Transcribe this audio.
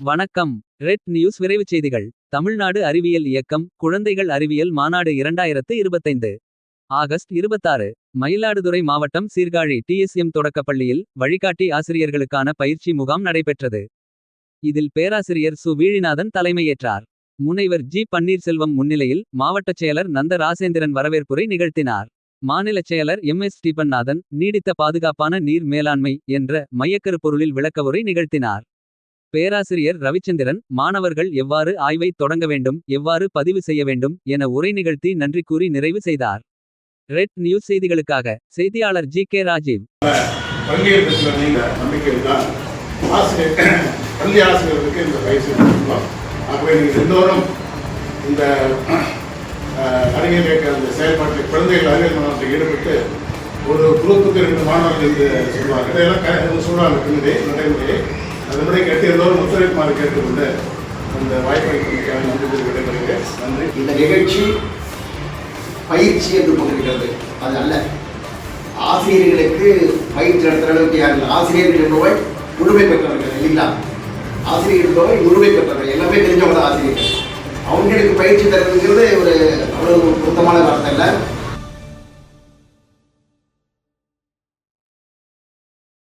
வணக்கம். Red news விரைவுச் செய்திகள். தமிழ்நாடு அறிவியல் இயக்கம் குழந்தைகள் அறிவியல் மாநாடு இரண்டாயிரத்து இருபத்தைந்து. ஆகஸ்ட் இருபத்தாறு மயிலாடுதுறை மாவட்டம் சீர்காழி டிஎஸ்எம் தொடக்கப்பள்ளியில் வழிகாட்டி ஆசிரியர்களுக்கான பயிற்சி முகாம் நடைபெற்றது. இதில் பேராசிரியர் சு. வீழிநாதன் தலைமையேற்றார். முனைவர் ஜி. பன்னீர்செல்வம் முன்னிலையில் மாவட்டச் செயலர் நந்த ராசேந்திரன் வரவேற்புரை நிகழ்த்தினார். மாநிலச் செயலர் எம். எஸ். ஸ்டீபன்நாதன் நீடித்த பாதுகாப்பான நீர் மேலாண்மை என்ற மையக்கரு பொருளில் விளக்கவுரை நிகழ்த்தினார். பேராசிரியர் ரவிச்சந்திரன் மாணவர்கள் எவ்வாறு ஆய்வை தொடங்க வேண்டும் எவ்வாறு பதிவு செய்ய வேண்டும் என உரை நிகழ்த்தி நன்றி கூறி நிறைவு செய்தார். ரெட் நியூஸ் செய்திகளுக்காக செய்தியாளர் ஜி கே ராஜீவ். பள்ளி ஆசிரியர்களுக்கு இந்த பயிற்சி ஆகவே நீங்கள் எல்லோரும் இந்த அந்த செயல்பாட்டில் குழந்தைகள் அறிவியல் ஈடுபட்டு ஒரு குரூப்புக்கு ரெண்டு மாணவர்கள் என்று சொல்லுவாங்க இதெல்லாம் க- நடைமுறையை பின்னரே நடைமுறையை அதன்படி கேட்டு எல்லோரும் ஒத்துழைப்புமாறு கேட்டுக்கொண்டு அந்த வாய்ப்பை நன்றி கூறி விடைபெறுகிறேன். நன்றி. இந்த நிகழ்ச்சி பயிற்சி என்று கொண்டிருக்கிறது அது அல்ல. ஆசிரியர்களுக்கு பயிற்சி நடத்துகிற அளவுக்கு யாரும் ஆசிரியர்கள் என்பவை முழுமை பெற்றவர்கள் இல்லைங்களா ஆசிரியர் என்பவை உரிமை பெற்றவர்கள். எல்லாமே தெரிஞ்சவங்க ஆசிரியர்கள். அவங்களுக்கு பயிற்சி தருவதுங்கிறது ஒரு அவ்வளவு பொருத்தமான வார்த்தை இல்லை